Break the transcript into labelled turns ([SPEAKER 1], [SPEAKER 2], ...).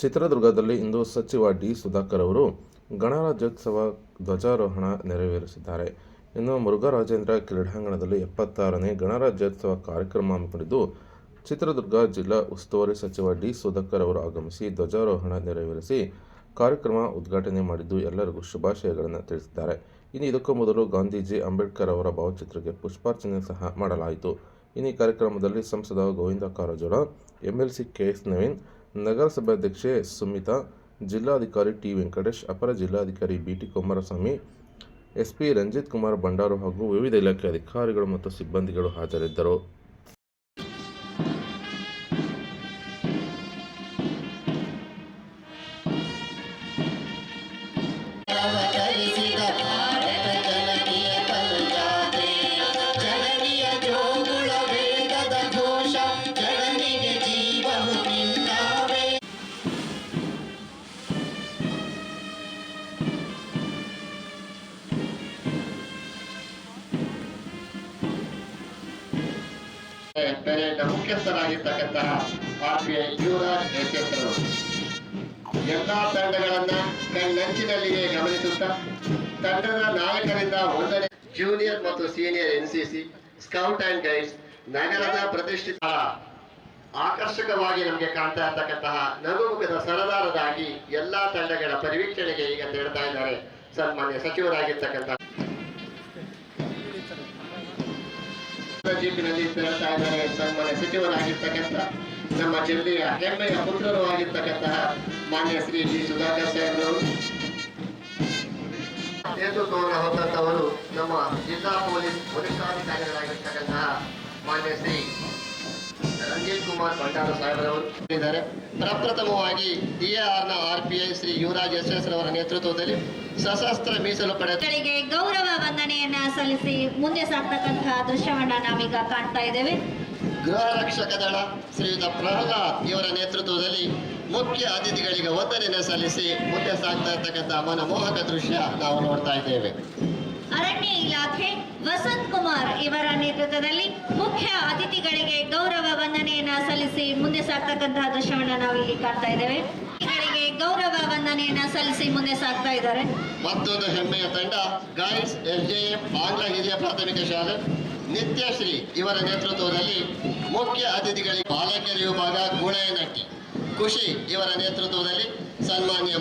[SPEAKER 1] ಚಿತ್ರದುರ್ಗದಲ್ಲಿ ಇಂದು ಸಚಿವ ಡಿ ಸುಧಾಕರ್ ಅವರು ಗಣರಾಜ್ಯೋತ್ಸವ ಧ್ವಜಾರೋಹಣ ನೆರವೇರಿಸಿದ್ದಾರೆ. ಇನ್ನು ಮುರುಘರಾಜೇಂದ್ರ ಕ್ರೀಡಾಂಗಣದಲ್ಲಿ ಎಪ್ಪತ್ತಾರನೇ ಗಣರಾಜ್ಯೋತ್ಸವ ಕಾರ್ಯಕ್ರಮ ಹಮ್ಮಿಕೊಂಡಿದ್ದು ಚಿತ್ರದುರ್ಗ ಜಿಲ್ಲಾ ಉಸ್ತುವಾರಿ ಸಚಿವ ಡಿ ಸುಧಾಕರ್ ಅವರು ಆಗಮಿಸಿ ಧ್ವಜಾರೋಹಣ ನೆರವೇರಿಸಿ ಕಾರ್ಯಕ್ರಮ ಉದ್ಘಾಟನೆ ಮಾಡಿದ್ದು ಎಲ್ಲರಿಗೂ ಶುಭಾಶಯಗಳನ್ನು ತಿಳಿಸಿದ್ದಾರೆ. ಇನ್ನು ಇದಕ್ಕೂ ಮೊದಲು ಗಾಂಧೀಜಿ ಅಂಬೇಡ್ಕರ್ ಅವರ ಭಾವಚಿತ್ರಕ್ಕೆ ಪುಷ್ಪಾರ್ಚನೆ ಸಹ ಮಾಡಲಾಯಿತು. ಇನ್ನು ಕಾರ್ಯಕ್ರಮದಲ್ಲಿ ಸಂಸದ Govind Karjol, MLC K S Naveen ನಗರಸಭಾಧ್ಯಕ್ಷೆ Sumita, ಜಿಲ್ಲಾಧಿಕಾರಿ ಟಿ. ವೆಂಕಟೇಶ್, ಅಪರ ಜಿಲ್ಲಾಧಿಕಾರಿ B. T. Kumaraswamy SP Ranjith Kumar Bhandaru ಹಾಗೂ ವಿವಿಧ ಇಲಾಖೆ ಅಧಿಕಾರಿಗಳು ಮತ್ತು ಸಿಬ್ಬಂದಿಗಳು ಹಾಜರಿದ್ದರು.
[SPEAKER 2] ಪೆರೇಡ್ನ ಮುಖ್ಯಸ್ಥರಾಗಿರ್ತಕ್ಕಂತಹ ಆರ್ಬಿಐ ಯುವರಾಜ್ ನೇತೃತ್ವರು ಎಲ್ಲಾ ತಂಡಗಳನ್ನ ಕಣ್ಣಂಚಿನಲ್ಲಿಯೇ ಗಮನಿಸುತ್ತಾ, ತಂಡದ ನಾಯಕರಿಂದ ಒಂದನೇ ಜೂನಿಯರ್ ಮತ್ತು senior NCC scout and guides ನಗರದ ಪ್ರತಿಷ್ಠಿತ ಆಕರ್ಷಕವಾಗಿ ನಮಗೆ ಕಾಣ್ತಾ ಇರ್ತಕ್ಕಂತಹ ನಗುಮುಖದ ಸರದಾರದಾಗಿ ಎಲ್ಲಾ ತಂಡಗಳ ಪರಿವೀಕ್ಷಣೆಗೆ ಈಗ ತೆರಳ್ತಾ ಇದ್ದಾರೆ. ಸನ್ಮಾನ್ಯ ಸಚಿವರಾಗಿರ್ತಕ್ಕಂತಹ ಜೀಪಿನಲ್ಲಿ ತೆರಳ್ತಾ ಇದ್ದಾರೆ ಸನ್ಮಾನ್ಯ ಸಚಿವರಾಗಿರ್ತಕ್ಕಂಥ ನಮ್ಮ ಜಿಲ್ಲೆಯ ಹೆಮ್ಮೆಯ ಪುತ್ರರು ಆಗಿರ್ತಕ್ಕಂತಹ ಮಾನ್ಯ ಶ್ರೀ ಜಿ ಸುಧಾಕರ್ ಸಾಹೇಬ್ರವರು ನೇತೃತ್ವವನ್ನು ಹೊತ್ತಂತವರು ನಮ್ಮ ಜಿಲ್ಲಾ ಪೊಲೀಸ್ ವರಿಷ್ಠಾಧಿಕಾರಿಗಳಾಗಿರ್ತಕ್ಕಂತಹ ಮಾನ್ಯ ಶ್ರೀ ರಂಜಿತ್ ಕುಮಾರ್ ಭಂಡಾರ ಸಾಹೇಬ್ರವರು ಇದ್ದಾರೆ. ಪ್ರಪ್ರಥಮವಾಗಿ ನ R P I Shri Yuvaraj S S ರವರ ನೇತೃತ್ವದಲ್ಲಿ ಸಶಸ್ತ್ರ ಮೀಸಲು
[SPEAKER 3] ಪಡೆಗಳಿಗೆ ಗೌರವ ವಂದನೆಯನ್ನ ಸಲ್ಲಿಸಿ ಮುಂದೆ ಸಾಗ್ತಕ್ಕಂತಹ ದೃಶ್ಯವನ್ನ ನಾವೀಗ ಕಾಣ್ತಾ ಇದ್ದೇವೆ.
[SPEAKER 2] ಗೃಹ ರಕ್ಷಕ ದಳ ಶ್ರೀಯುತ ಪ್ರಹ್ಲಾದ್ ಇವರ ನೇತೃತ್ವದಲ್ಲಿ ಮುಖ್ಯ ಅತಿಥಿಗಳಿಗೆ ವಂದನೆಯನ್ನು ಸಲ್ಲಿಸಿ ಮುಂದೆ ಸಾಗ್ತಾ ಇರ್ತಕ್ಕಂತಹ ಮನಮೋಹಕ ದೃಶ್ಯ ನಾವು ನೋಡ್ತಾ ಇದ್ದೇವೆ.
[SPEAKER 3] ಅರಣ್ಯ ವಸಂತ್ ಕುಮಾರ್ ಇವರ ನೇತೃತ್ವದಲ್ಲಿ ಮುಖ್ಯ ಅತಿಥಿಗಳಿಗೆ ಗೌರವ ವಂದನೆಯನ್ನ ಸಲ್ಲಿಸಿ ಮುಂದೆ ಸಾಕ್ತಕ್ಕಂತಹ ದೃಶ್ಯವನ್ನ ಇಲ್ಲಿ ಕಾಣ್ತಾ ಇದ್ದೇವೆ. ಅತಿಥಿಗಳಿಗೆ ಗೌರವ ವಂದನೆಯನ್ನ ಸಲ್ಲಿಸಿ ಮುಂದೆ ಸಾಕ್ತಾ ಇದ್ದಾರೆ.
[SPEAKER 2] ಮತ್ತೊಂದು ಹೆಮ್ಮೆಯ ತಂಡ, ಗೈಡ್ಸ್ ಎಸ್ ಜೆ ಎಫ್ ಆಂಗ್ಲ ಹಿರಿಯ ಪ್ರಾಥಮಿಕ ಶಾಲೆ ನಿತ್ಯಶ್ರೀ ಇವರ ನೇತೃತ್ವದಲ್ಲಿ ಮುಖ್ಯ ಅತಿಥಿಗಳಿಗೆ ಬಾಲಕಿಯರ ವಿಭಾಗ ಗುಳೆನಟ್ಟಿ ಖುಷಿ ಇವರ ನೇತೃತ್ವದಲ್ಲಿ ಸನ್ಮಾನ್ಯ